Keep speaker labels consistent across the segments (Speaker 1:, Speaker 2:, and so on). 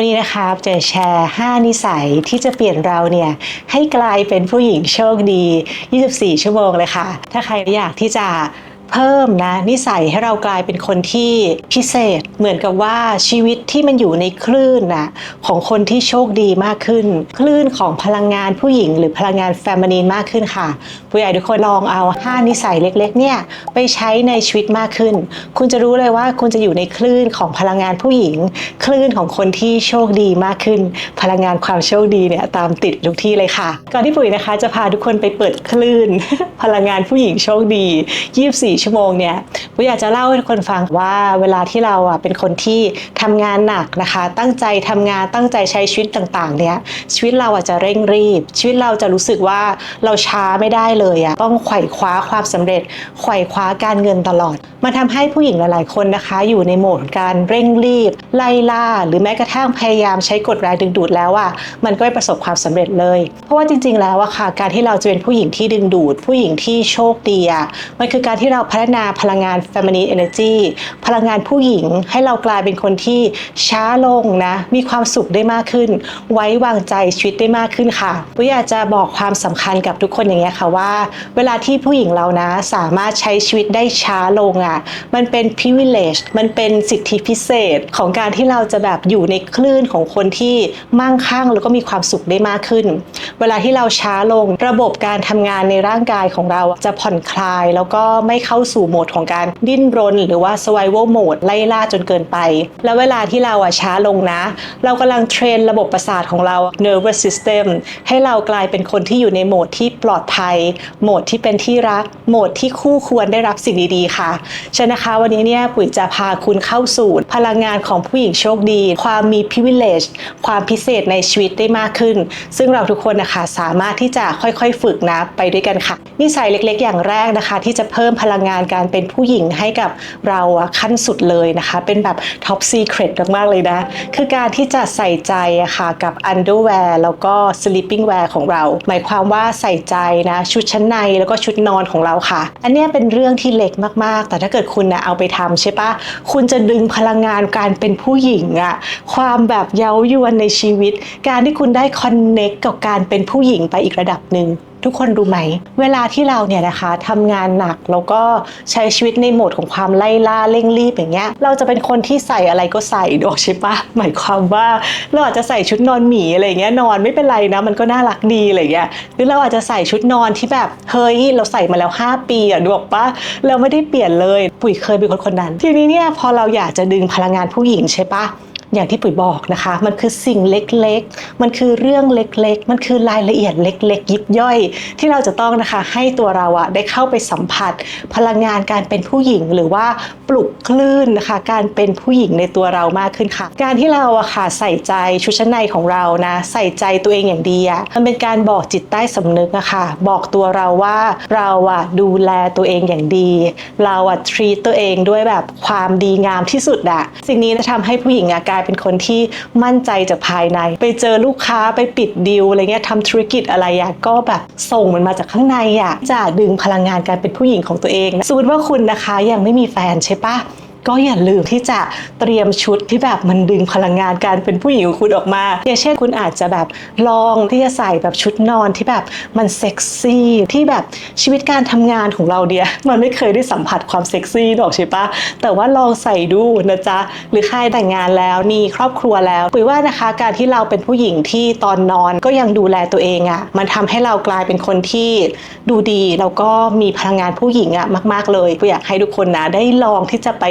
Speaker 1: วันนี้นะคะจะแชร์ 5 นิสัยที่จะเปลี่ยนเราเนี่ยให้กลายเป็นผู้หญิงโชคดี 24 ชั่วโมงเลยค่ะ ถ้าใครอยากที่จะ เพิ่มนะนิสัยให้เรากลายเป็นคนที่พิเศษ เหมือนกับว่าชีวิตที่มันอยู่ในคลื่นนะของคนที่โชคดีมากขึ้น คลื่นของพลังงานผู้หญิง หรือพลังงานแฟมินีนมากขึ้นค่ะ ผู้ใหญ่ทุกคนลองเอา 5 นิสัยเล็กๆเนี่ยไปใช้ในชีวิตมากขึ้น คุณจะรู้เลยว่าคุณจะอยู่ในคลื่นของพลังงานผู้หญิง คลื่นของคนที่โชคดีมากขึ้น พลังงานความโชคดีเนี่ยตามติดทุกที่เลยค่ะ ก่อนที่ปุ๋ยนะคะจะพาทุกคนไปเปิดคลื่น พลังงานผู้หญิงโชคดี 24ชั่วโมงเนี่ยปุ๋ยอยากจะเล่าให้ทุกคนฟังว่าเวลาที่เราอะเป็นคนที่ทำงานหนักนะคะ ตั้งใจทำงานตั้งใจใช้ชีวิตต่างๆ เนี่ยชีวิตเราอาจจะเร่งรีบ ชีวิตเราจะรู้สึกว่าเราช้าไม่ได้เลยอะต้องไขว่คว้าความสำเร็จไขว่คว้าการเงินตลอด มันทำให้ผู้หญิงหลาย ๆ คนนะคะ อยู่ในโหมดการเร่งรีบ ไล่ล่า หรือแม้กระทั่งพยายามใช้กฎแรงดึงดูดแล้วอะมันก็ไม่ประสบความสำเร็จเลย เพราะว่าจริง ๆ แล้วอะค่ะการที่เราจะเป็นผู้หญิงที่ดึงดูด ผู้หญิงที่โชคดีอะมันคือการที่เราพัฒนาพลังงาน feminine energy พลังงานผู้หญิงให้เรากลายเป็นคนที่ช้าลงนะ มีความสุขได้มากขึ้น ไว้วางใจชีวิตได้มากขึ้นค่ะปุ้ยอยากจะบอกความสำคัญกับทุกคนอย่างเงี้ยค่ะว่า เวลาที่ผู้หญิงเรานะ สามารถใช้ชีวิตได้ช้าลงอะ่ะ มันเป็น privilege มันเป็นสิทธิพิเศษของการที่เราจะแบบอยู่ในคลื่นของคนที่มั่งคั่งแล้วก็มีความสุขได้มากขึ้น เวลาที่เราช้าลงระบบการทำงานในร่างกายของเราจะผ่อนคลายแล้วก็ไม่เข้าสู่โหมดของการดิ้นรน หรือว่า survival mode ไล่ล่าจนเกินไป แล้วเวลาที่เราอะช้าลงนะ เรากำลังเทรนระบบประสาทของเรา nervous system ให้เรากลายเป็นคนที่อยู่ในโหมดที่ปลอดภัย โหมดที่เป็นที่รัก โหมดที่คู่ควรได้รับสิ่งดีๆ ค่ะฉะนั้นนะคะวันนี้เนี่ยปุ๋ยจะพาคุณเข้าสู่พลังงานของผู้หญิงโชคดี ความมี privilege ความพิเศษในชีวิตได้มากขึ้น ซึ่งเราทุกคนนะคะสามารถที่จะค่อยๆ ฝึกนะไปด้วยกันค่ะนิสัยเล็กๆ อย่างแรกนะคะ ที่จะเพิ่มพลังงานการเป็นผู้หญิงให้กับเราอะขั้นสุดเลยนะคะ เป็นแบบ top secret มากๆเลยนะ คือการที่จะใส่ใจอะค่ะกับ underwear แล้วก็ sleeping wear ของเรา หมายความว่าใส่ใจนะชุดชั้นในแล้วก็ชุดนอนของเราค่ะ อันนี้เป็นเรื่องที่เล็กมากๆ แต่ถ้าเกิดคุณนะเอาไปทำใช่ปะคุณจะดึงพลังงานการเป็นผู้หญิงอะความแบบเย้ายวนในชีวิต การที่คุณได้ connect กับการเป็นผู้หญิงไปอีกระดับหนึ่ง ทุกคนรู้ไหม เวลาที่เราเนี่ยนะคะทำงานหนักแล้วก็ใช้ชีวิตในโหมดของความไล่ล่าเร่งรีบอย่างเงี้ย เราจะเป็นคนที่ใส่อะไรก็ใส่ดอกใช่ปะหมายความว่าเราอาจจะใส่ชุดนอนหมีอะไรเงี้ยนอนไม่เป็นไรนะมันก็น่ารักดีอะไรเงี้ยหรือเราอาจจะใส่ชุดนอนที่แบบเฮ้ยเราใส่มาแล้ว 5 ปีอะดูบอกปะเราไม่ได้เปลี่ยนเลย ปุ๋ยเคยเป็นคนคนนั้น ทีนี้เนี่ยพอเราอยากจะดึงพลังงานผู้หญิงใช่ปะ อย่างที่ปุ๋ยบอกนะคะ มันคือสิ่งเล็กๆ มันคือเรื่องเล็กๆ มันคือรายละเอียดเล็ก ๆ ยิบย่อย ที่เราจะต้องนะคะให้ตัวเราอะได้เข้าไปสัมผัส พลังงานการเป็นผู้หญิงหรือว่าปลุกคลื่นนะคะ การเป็นผู้หญิงในตัวเรามากขึ้นค่ะ การที่เราอะค่ะใส่ใจชุดชั้นในของเรานะใส่ใจตัวเองอย่างดีอะมันเป็นการบอกจิตใต้สำนึกอะค่ะบอกตัวเราว่าเราอะดูแลตัวเองอย่างดี เราอะ treat ตัวเองด้วยแบบความดีงามที่สุดอะสิ่งนี้จะทำให้ผู้หญิงอะกลายเป็นคนที่มั่นใจจากภายใน ไปเจอลูกค้าไปปิดดีลอะไรเงี้ยทำธุรกิจอะไรอะก็แบบส่งมันมาจากข้างในอะจะดึงพลังงานการเป็นผู้หญิงของตัวเองนะสมมติว่าคุณนะคะยังไม่มีแฟนใช่ปะ ก็อย่าลืมที่จะเตรียมชุดที่แบบมันดึงพลังงานการเป็นผู้หญิงของคุณออกมาอย่างเช่นคุณอาจจะแบบลองที่จะใส่แบบชุดนอนที่แบบมันเซ็กซี่ที่แบบชีวิตการทำงานของเราเนี่ยมันไม่เคยได้สัมผัสความเซ็กซี่หรอกใช่ปะแต่ว่าลองใส่ดูนะจ๊ะหรือใครแต่งงานแล้วมีครอบครัวแล้วปุ๋ยว่านะคะการที่เราเป็นผู้หญิงที่ตอนนอนก็ยังดูแลตัวเองอะ่ะมันทำให้เรากลายเป็นคนที่ดูดีแล้วก็มีพลังงานผู้หญิงอะ่ะมาก ๆ เลยปุ๋ยอยากให้ทุกคนนะได้ลองที่จะไป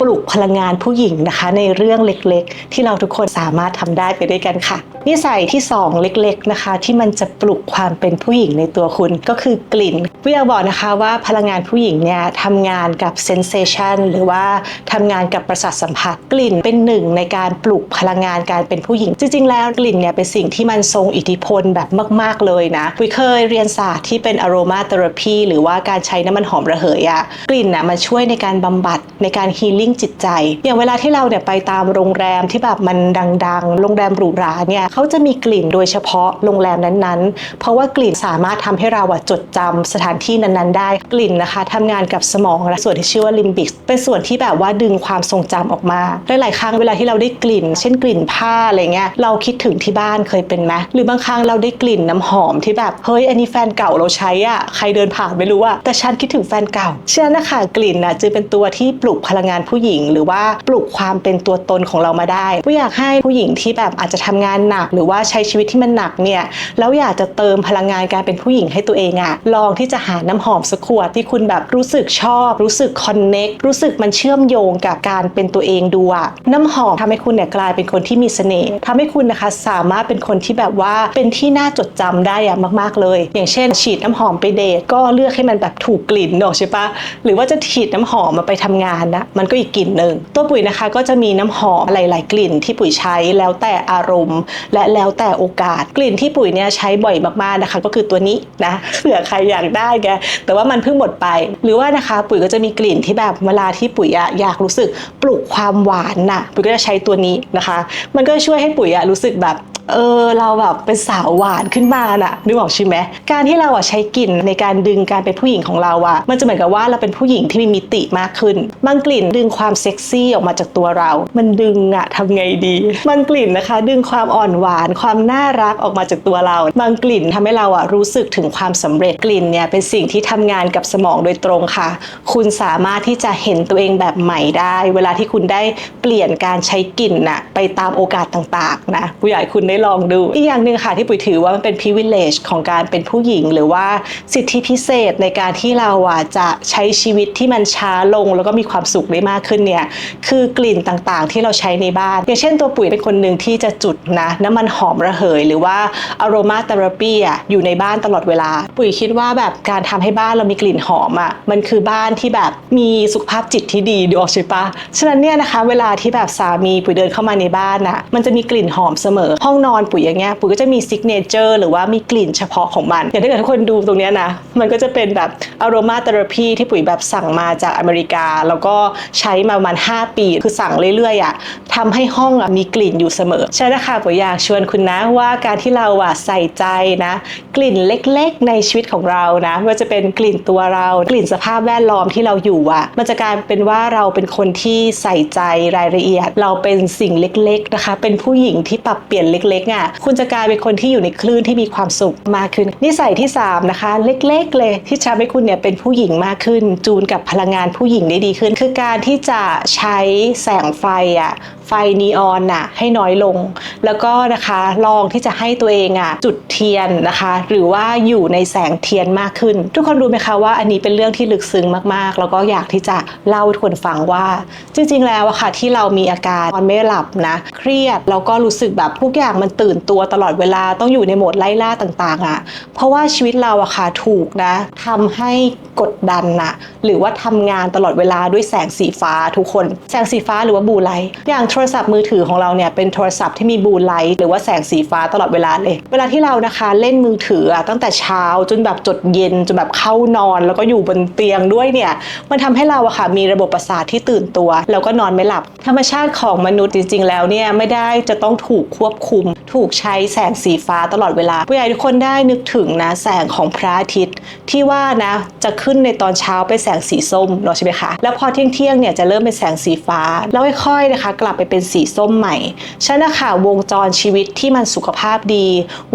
Speaker 1: ปลุกพลังงานผู้หญิงนะคะ ในเรื่องเล็กๆ ที่เราทุกคนสามารถทำได้ไปด้วยกันค่ะ นิสัยที่ 2 เล็กๆนะคะ ที่มันจะปลุกความเป็นผู้หญิงในตัวคุณก็คือกลิ่นวิอยากบอกนะคะว่าพลังงานผู้หญิงเนี่ยทำงานกับเซนเซชันหรือว่าทำงานกับประสาทสัมผัสกลิ่นเป็นหนึ่งในการปลุกพลังงานการเป็นผู้หญิง จริง ๆ แล้วกลิ่นเนี่ยเป็นสิ่งที่มันทรงอิทธิพลแบบมาก ๆเลยนะวิเคยเรียนศาสตร์ที่เป็น aroma therapy หรือว่าการใช้น้ำมันหอมระเหยอะกลิ่นนะมันช่วยในการบำบัดในการฮีลิ่งจิตใจ อย่างเวลาที่เราเนี่ยไปตามโรงแรมที่แบบมันดังๆ โรงแรมหรูหราเนี่ยเขาจะมีกลิ่นโดยเฉพาะโรงแรมนั้นๆ เพราะว่ากลิ่นสามารถทำให้เราจดจำสถานที่นั้นๆ ได้กลิ่นนะคะทำงานกับสมองและส่วนที่ชื่อว่าลิมบิกเป็นส่วนที่แบบว่าดึงความทรงจำออกมาหลายๆครั้งเวลาที่เราได้กลิ่น เช่นกลิ่นผ้าอะไรเงี้ยเราคิดถึงที่บ้านเคยเป็นไหมหรือบางครั้งเราได้กลิ่นน้ำหอมที่แบบเฮ้ยอันนี้แฟนเก่าเราใช้อะใครเดินผ่านไม่รู้อะแต่ฉันคิดถึงแฟนเก่าฉะนั้นะคะกลิ่นน่ะจึงเป็นตัวที่ปลุกพลังงานผู้หญิง หรือว่าปลุกความเป็นตัวตนของเรามาได้ก็อยากให้ผู้หญิงที่แบบอาจจะทำงานหนัก หรือว่าใช้ชีวิตที่มันหนักเนี่ยแล้วอยากจะเติมพลังงานการเป็นผู้หญิงให้ตัวเองอะลองที่จะหาน้ำหอมสักขวดที่คุณแบบรู้สึกชอบ รู้สึกคอนเน็กรู้สึกมันเชื่อมโยงกับการเป็นตัวเองดูอะน้ำหอมทำให้คุณเนี่ยกลายเป็นคนที่มีเสน่ห์ทำให้คุณนะคะสามารถเป็นคนที่แบบว่าเป็นที่น่าจดจำได้อะมาก ๆ เลย อย่างเช่น ฉีดน้ำหอมไปเดทก็เลือกให้มันแบบถูกกลิ่นเนอะใช่ปะหรือว่าจะฉีดน้ำหอมมาไปทำงานนะมันก็อีกกลิ่นหนึ่งตัวปุ๋ยนะคะก็จะมีน้ำหอมหลาย ๆ กลิ่นที่ปุ๋ยใช้แล้วแต่อารมณ์ และแล้วแต่โอกาสกลิ่นที่ปุ๋ยเนี่ยใช้บ่อยมากๆนะคะ ก็คือตัวนี้นะเผื่อใครอยากได้แกแต่ว่ามันเพิ่งหมดไป หรือว่านะคะปุ๋ยก็จะมีกลิ่นที่แบบเวลาที่ปุ๋ยอะอยากรู้สึกปลุกความหวานน่ะปุ๋ยก็จะใช้ตัวนี้นะคะ มันก็ช่วยให้ปุ๋ยอะรู้สึกแบบ เออเราแบบเป็นสาวหวานขึ้นมาน่ะนึกออกใช่ไหมการที่เราอะใช้กลิ่นในการดึงการเป็นผู้หญิงของเราอะมันจะเหมือนกับว่าเราเป็นผู้หญิงที่มีมิติมากขึ้นบางกลิ่นดึงความเซ็กซี่ออกมาจากตัวเรา มันดึงอะทำไงดีบางกลิ่นนะคะ ดึงความอ่อนหวานความน่ารักออกมาจากตัวเรา บางกลิ่นทำให้เราอะรู้สึกถึงความสำเร็จกลิ่นเนี่ยเป็นสิ่งที่ทำงานกับสมองโดยตรงค่ะ คุณสามารถที่จะเห็นตัวเองแบบใหม่ได้ เวลาที่คุณได้เปลี่ยนการใช้กลิ่นน่ะไปตามโอกาสต่างๆนะผู้ใหญ่คุณได้ลองดู อีกอย่างหนึ่งค่ะที่ปุ๋ยถือว่ามันเป็น privilege ของการเป็นผู้หญิง หรือว่าสิทธิพิเศษในการที่เราอะจะใช้ชีวิตที่มันช้าลง แล้วก็มีความสุขได้มากขึ้นเนี่ยคือกลิ่นต่างๆ ที่เราใช้ในบ้าน อย่างเช่นตัวปุ๋ยเป็นคนหนึ่งที่จะจุดนะน้ำมันหอมระเหย หรือว่า aroma therapy อะอยู่ในบ้านตลอดเวลา ปุ๋ยคิดว่าแบบการทำให้บ้านเรามีกลิ่นหอมอะมันคือบ้านที่แบบมีสุขภาพจิตที่ดีดูออกใช่ปะฉะนั้นเนี่ยนะคะ เวลาที่แบบสามีปุ๋ยเดินเข้ามาในบ้านน่ะมันจะมีกลิ่นหอมเสมอห้องนอนปุ๋ยอย่างเงี้ยปุ๋ยก็จะมีซิกเนเจอร์หรือว่ามีกลิ่นเฉพาะของมันอย่างถ้าเกิดทุกคนดูตรงเนี้ยนะมันก็จะเป็นแบบ aroma therapy ที่ปุ๋ยแบบสั่งมาจากอเมริกา แล้วก็ใช้มาประมาณ 5 ปี คือสั่งเรื่อยๆอะทำให้ห้องอะมีกลิ่นอยู่เสมอ ใช่นะคะปุ๋ยอยากชวนคุณนะว่าการที่เราอะใส่ใจนะ กลิ่นเล็กๆ ในชีวิตของเรานะไม่ว่าจะเป็นกลิ่นตัวเรากลิ่นสภาพแวดล้อมที่เราอยู่อะมันจะกลายเป็นว่าเราเป็นคนที่ใส่ใจรายละเอียด เราเป็นสิ่งเล็กๆนะคะ เป็นผู้หญิงที่ปรับเปลี่ยนเล็กๆอะคุณจะกลายเป็นคนที่อยู่ในคลื่นที่มีความสุขมากขึ้น นิสัยที่ 3 นะคะ เล็กๆ เลยที่ทำให้คุณเนี่ยเป็นผู้หญิงมากขึ้น จูนกับพลังงานผู้หญิงได้ดีขึ้น คือการที่จะใช้แสงไฟอะไฟนีออนน่ะให้น้อยลง แล้วก็นะคะลองที่จะให้ตัวเองอะจุดเทียนนะคะ หรือว่าอยู่ในแสงเทียนมากขึ้น ทุกคนรู้ไหมคะว่าอันนี้เป็นเรื่องที่ลึกซึ้งมากๆ แล้วก็อยากที่จะเล่าให้คนฟังว่าจริง ๆ แล้วอะค่ะที่เรามีอาการนอนไม่หลับนะเครียดแล้วก็รู้สึกแบบทุกอย่างมันตื่นตัวตลอดเวลาต้องอยู่ในโหมดไล่ล่าต่างๆอะ เพราะว่าชีวิตเราอะค่ะถูกนะทำให้กดดันนะหรือว่าทำงานตลอดเวลาด้วยแสงสีฟ้าทุกคน แสงสีฟ้าหรือว่าบูไลท์อย่างโทรศัพท์มือถือของเราเนี่ยเป็นโทรศัพท์ที่มีบูไลท์หรือว่าแสงสีฟ้าตลอดเวลาเลย เวลาที่เรานะคะเล่นมือถืออะตั้งแต่เช้าจนแบบจดเย็นจนแบบเข้านอน แล้วก็อยู่บนเตียงด้วยเนี่ยมันทำให้เราอะค่ะมีระบบประสาทที่ตื่นตัว แล้วก็นอนไม่หลับ ธรรมชาติของมนุษย์จริง ๆ แล้วเนี่ยไม่ได้จะต้องถูกควบคุมถูกใช้แสงสีฟ้าตลอดเวลา ผู้ใหญ่ทุกคนได้นึกถึงนะแสงของพระอาทิตย์ ที่ว่านะจะขึ้นในตอนเช้าเป็นแสงสีส้มเนาะใช่ไหมคะ แล้วพอเที่ยงเที่ยงเนี่ยจะเริ่มเป็นแสงสีฟ้า แล้วค่อยๆนะคะ กลับไปเป็นสีส้มใหม่ฉะนั้นะคะวงจรชีวิตที่มันสุขภาพดี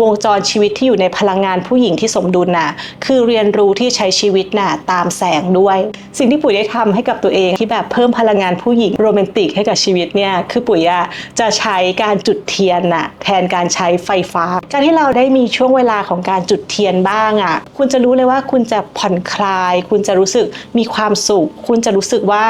Speaker 1: วงจรชีวิตที่อยู่ในพลังงานผู้หญิงที่สมดุลน่ะคือเรียนรู้ที่ใช้ชีวิตน่ะตามแสงด้วย สิ่งที่ปุ๋ยได้ทำให้กับตัวเองที่แบบเพิ่มพลังงานผู้หญิงโรแมนติกให้กับชีวิตเนี่ยคือปุ๋ยจะใช้การจุดเทียนน่ะแทแทนการใช้ไฟฟ้า การที่เราได้มีช่วงเวลาของการจุดเทียนบ้างอะคุณจะรู้เลยว่าคุณจะผ่อนคลาย คุณจะรู้สึกมีความสุข คุณจะรู้สึกว่า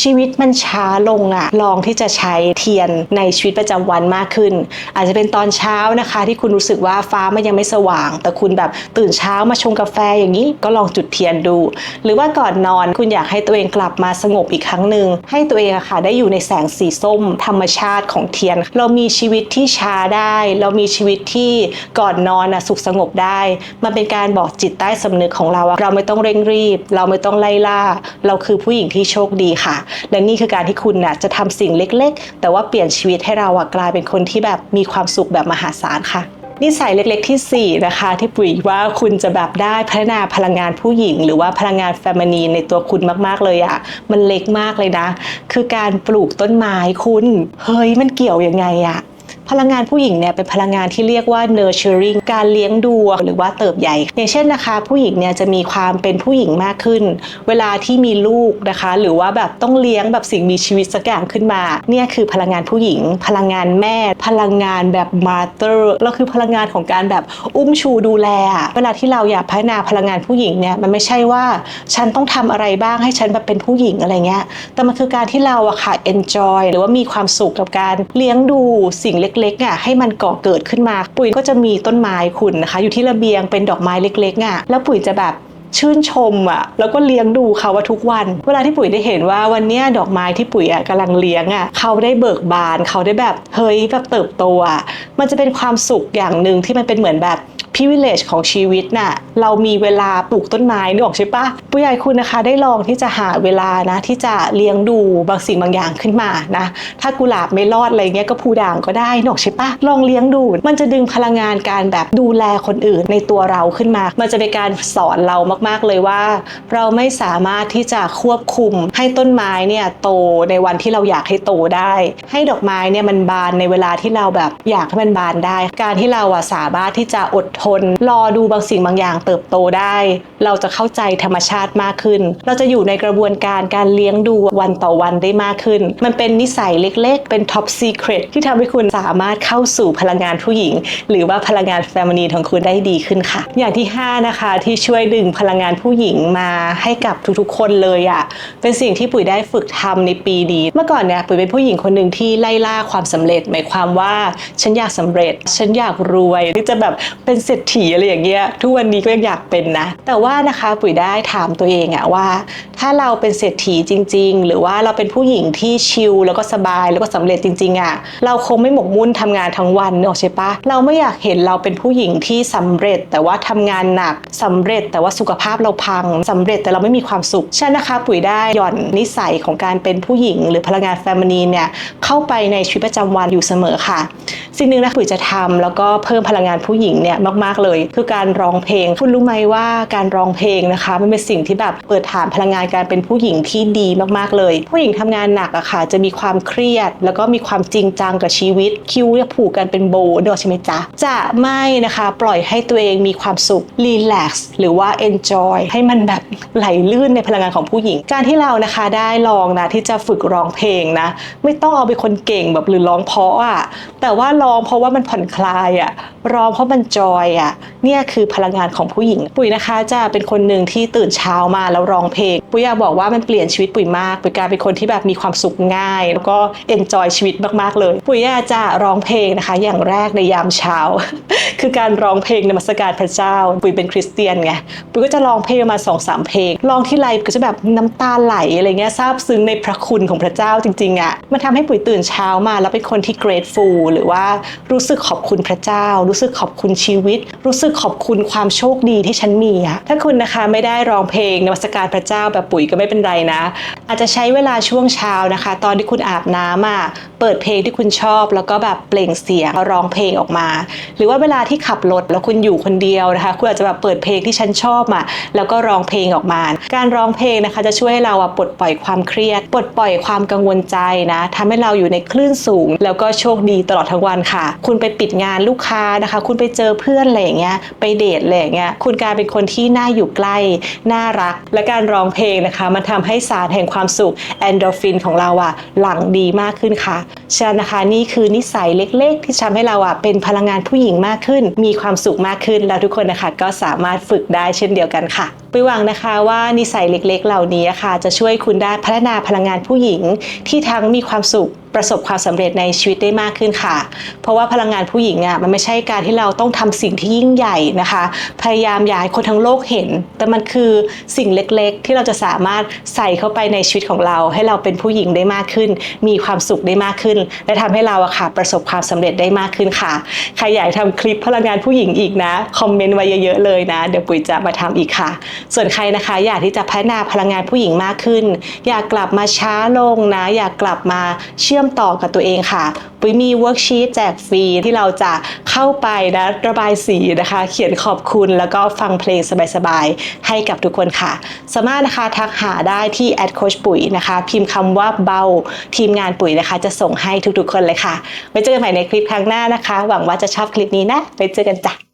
Speaker 1: ชีวิตมันช้าลงอะลองที่จะใช้เทียนในชีวิตประจำวันมากขึ้น อาจจะเป็นตอนเช้านะคะ ที่คุณรู้สึกว่าฟ้ามันยังไม่สว่าง แต่คุณแบบตื่นเช้ามาชงกาแฟอย่างนี้ก็ลองจุดเทียนดู หรือว่าก่อนนอนคุณอยากให้ตัวเองกลับมาสงบอีกครั้งหนึ่งให้ตัวเองอะค่ะได้อยู่ในแสงสีส้ม ธรรมชาติของเทียน เรามีชีวิตที่ช้าได้เรามีชีวิตที่ก่อนนอนนะสุขสงบได้ มันเป็นการบอกจิตใต้สำนึกของเราอะเราไม่ต้องเร่งรีบ เราไม่ต้องไล่ล่า เราคือผู้หญิงที่โชคดีค่ะ และนี่คือการที่คุณน่ะจะทำสิ่งเล็กๆ แต่ว่าเปลี่ยนชีวิตให้เราอะกลายเป็นคนที่แบบมีความสุขแบบมหาศาลค่ะนิสัยเล็กๆที่ 4 นะคะ ที่ปุ๋ยว่าคุณจะแบบได้พัฒนาพลังงานผู้หญิง หรือว่าพลังงานแฟมินีในตัวคุณมากๆเลยอะมันเล็กมากเลยนะ คือการปลูกต้นไม้คุณ เฮ้ยมันเกี่ยวยังไงอะ พลังงานผู้หญิงเนี่ยเป็นพลังงานที่เรียกว่า nurturing การเลี้ยงดูหรือว่าเติบใหญ่ อย่างเช่นนะคะ ผู้หญิงเนี่ยจะมีความเป็นผู้หญิงมากขึ้น เวลาที่มีลูกนะคะ หรือว่าแบบต้องเลี้ยงแบบสิ่งมีชีวิตสักอย่างขึ้นมา เนี่ยคือพลังงานผู้หญิง พลังงานแม่ พลังงานแบบ mother แล้วคือพลังงานของการแบบอุ้มชูดูแล เวลาที่เราอยากพัฒนาพลังงานผู้หญิงเนี่ยมันไม่ใช่ว่าฉันต้องทำอะไรบ้างให้ฉันแบบเป็นผู้หญิงอะไรเงี้ยแต่มันคือการที่เราอะค่ะ enjoy หรือว่ามีความสุขกับการเลี้ยงดูสิ่งเล็กๆอะให้มันก่อเกิดขึ้นมา ปุ๋ยก็จะมีต้นไม้คุณนะคะ อยู่ที่ระเบียงเป็นดอกไม้เล็กๆอะแล้วปุ๋ยจะแบบ ชื่นชมอะแล้วก็เลี้ยงดูเขาว่าทุกวัน เวลาที่ปุ๋ยได้เห็นว่าวันเนี้ยดอกไม้ที่ปุ๋ยอะกำลังเลี้ยงอะเขาได้เบิกบานเขาได้แบบเฮ้ยแบบเติบโตอะมันจะเป็นความสุขอย่างหนึ่งที่มันเป็นเหมือนแบบ privilege ของชีวิตน่ะเรามีเวลาปลูกต้นไม้นึกออกใช่ปะผู้ใหญ่คุณนะคะได้ลองที่จะหาเวลานะ ที่จะเลี้ยงดูบางสิ่งบางอย่างขึ้นมานะถ้ากุหลาบไม่รอดอะไรเงี้ยก็พูด่างก็ได้นึกออกใช่ปะลองเลี้ยงดู มันจะดึงพลังงานการแบบดูแลคนอื่นในตัวเราขึ้นมา มันจะเป็นการสอนเรามาก ๆ เลยว่า เราไม่สามารถที่จะควบคุมให้ต้นไม้เนี่ยโตในวันที่เราอยากให้โตได้ ให้ดอกไม้เนี่ยมันบานในเวลาที่เราแบบอยากให้มันบานได้ การที่เราอะสามารถที่จะอดทน รอดูบางสิ่งบางอย่างเติบโตได้ เราจะเข้าใจธรรมชาติมากขึ้น เราจะอยู่ในกระบวนการการเลี้ยงดูวันต่อวันได้มากขึ้น มันเป็นนิสัยเล็ก ๆ เป็น top secret ที่ทำให้คุณสามารถเข้าสู่พลังงานผู้หญิง หรือว่าพลังงานแฟมินีของคุณได้ดีขึ้นค่ะ อย่างที่ 5 นะคะที่ช่วยดึงพลังงานผู้หญิงมาให้กับทุกๆ คนเลยอะ่ะเป็นสิ่งที่ปุ๋ยได้ฝึกทำในปีนี้เมื่อก่อนเนี่ยปุ๋ยเป็นผู้หญิงคนหนึ่งที่ไล่ล่าความสำเร็จ หมายความว่าฉันอยากสำเร็จ ฉันอยากรวยที่จะแบบเป็นเศรษฐีอะไรอย่างเงี้ยทุกวันนี้ก็ยังอยากเป็นนะ แต่ว่านะคะปุ๋ยได้ถามตัวเองอะว่า ถ้าเราเป็นเศรษฐีจริง ๆ หรือว่าเราเป็นผู้หญิงที่ชิลแล้วก็สบายแล้วก็สำเร็จจริงๆอะเราคงไม่หมกมุ่นทำงานทั้งวันเนอะใช่ปะเราไม่อยากเห็นเราเป็นผู้หญิงที่สำเร็จ แต่ว่าทำงานหนักสำเร็จแต่ว่าสุขภาพเราพังสำเร็จแต่เราไม่มีความสุขฉะนั้นนะคะปุ๋ยได้หย่อนนิสัยของการเป็นผู้หญิง หรือพลังงานแฟมินีนเนี่ยเข้าไปในชีวิตประจำวันอยู่เสมอค่ะ สิ่งหนึ่งนะปุ๋ยจะทำแล้วก็เพิ่มพลังงานผู้หญิงเนี่ยมากๆเลย คือการร้องเพลง คุณรู้ไหมว่าการร้องเพลงนะคะมันเป็นสิ่งที่แบบเปิดฐานพลังงานการเป็นผู้หญิงที่ดีมากๆเลย ผู้หญิงทำงานหนักอะค่ะจะมีความเครียด แล้วก็มีความจริงจังกับชีวิตคิวจะผูกกันเป็นโบเนกอใช่ไหมจ๊ะจะไม่นะคะปล่อยให้ตัวเองมีความสุขรีแลกซ์หรือว่า enjoy ให้มันแบบไหลลื่นในพลังงานของผู้หญิง การที่เรานะคะได้ลองนะที่จะฝึกร้องเพลงนะ ไม่ต้องเอาเป็นคนเก่งแบบหรือร้องเพราะอะแต่ว่าร้องเพราะว่ามันผ่อนคลายอะร้องเพราะมันจอยอะเนี่ยคือพลังงานของผู้หญิง ปุ๋ยนะคะจะเป็นคนหนึ่งที่ตื่นเช้ามาแล้วร้องเพลง ปุ๋ยอยากบอกว่ามันเปลี่ยนชีวิตปุ๋ยมากปุ๋ยกลายเป็นคนที่แบบมีความสุขง่าย แล้วก็ enjoy ชีวิตมากๆเลย ปุ๋ยอยากจะร้องเพลงนะคะ อย่างแรกในยามเช้า คือการร้องเพลงนมัสการพระเจ้า ปุ๋ยเป็นคริสเตียนไงปุ๋ยก็จะร้องเพลงมาสองสามเพลงร้องที่ไรก็จะแบบน้ำตาไหลอะไรเงี้ยซาบซึ้งในพระคุณของพระเจ้าจริงๆอะ่ะมันทำให้ปุ๋ยตื่นเช้ามาแล้วเป็นคนที่ grateful หรือว่ารู้สึกขอบคุณพระเจ้า รู้สึกขอบคุณชีวิต รู้สึกขอบคุณความโชคดีที่ฉันมีอะถ้าคุณนะคะไม่ได้ร้องเพลงนมัสการพระเจ้าแบบปุ๋ยก็ไม่เป็นไรนะ อาจจะใช้เวลาช่วงเช้านะคะ ตอนที่คุณอาบน้ำอะเปิดเพลงที่คุณชอบแล้วก็แบบเปล่งเสียงร้องเพลงออกมา หรือว่าเวลาที่ขับรถแล้วคุณอยู่คนเดียวนะคะคุณอาจจะแบบเปิดเพลงที่ฉันชอบอะแล้วก็ร้องเพลงออกมา การร้องเพลงนะคะจะช่วยให้เราอะปลดปล่อยความเครียด ปลดปล่อยความกังวลใจนะทำให้เราอยู่ในคลื่นสูง แล้วก็โชคดีตลอดทั้งวันค่ะ คุณไปปิดงานลูกค้านะคะ คุณไปเจอเพื่อนอะไรอย่างเงี้ยไปเดทอะไรอย่างเงี้ยคุณกลายเป็นคนที่น่าอยู่ใกล้น่ารัก และการร้องเพลงนะคะ มันทำให้สารแห่งความสุขแอนโดรฟินของเราอะหลั่งดีมากขึ้นค่ะฉะนั้นนะคะนี่คือนิสัยเล็กๆ ที่ทำให้เราอะเป็นพลังงานผู้หญิงมากขึ้น มีความสุขมากขึ้นแล้วทุกคนนะคะก็สามารถฝึกได้เช่นเดียวกันค่ะ ปุ้ยหวังนะคะว่านิสัยเล็กๆ เหล่านี้ค่ะ จะช่วยคุณได้พัฒนาพลังงานผู้หญิง ที่ทั้งมีความสุขประสบความสำเร็จในชีวิตได้มากขึ้นค่ะ เพราะว่าพลังงานผู้หญิงอะมันไม่ใช่การที่เราต้องทำสิ่งที่ยิ่งใหญ่นะคะ พยายามอยากให้คนทั้งโลกเห็น แต่มันคือสิ่งเล็กๆ ที่เราจะสามารถใส่เข้าไปในชีวิตของเรา ให้เราเป็นผู้หญิงได้มากขึ้น มีความสุขได้มากขึ้น และทำให้เราอะค่ะ ประสบความสำเร็จได้มากขึ้นค่ะ ใครอยากทำคลิปพลังงานผู้หญิงอีกนะ คอมเมนต์ไว้เยอะๆเลยนะ เดี๋ยวปุ๋ยจะมาทำอีกค่ะส่วนใครนะคะอยากที่จะพัฒนาพลังงานผู้หญิงมากขึ้น อยากกลับมาช้าลงนะ อยากกลับมาเชื่อมต่อกับตัวเองค่ะปุ๋ยมีเวิร์กชีตแจกฟรีที่เราจะเข้าไปนะระบายสีนะคะ เขียนขอบคุณแล้วก็ฟังเพลงสบายๆ ให้กับทุกคนค่ะ สามารถนะคะทักหาได้ที่แอดโคชปุ๋ยนะคะ พิมพ์คำว่าเบาทีมงานปุ๋ยนะคะ จะส่งให้ทุกๆคนเลยค่ะ ไว้เจอกันใหม่ในคลิปครั้งหน้านะคะ หวังว่าจะชอบคลิปนี้นะ ไปเจอกันจ้ะ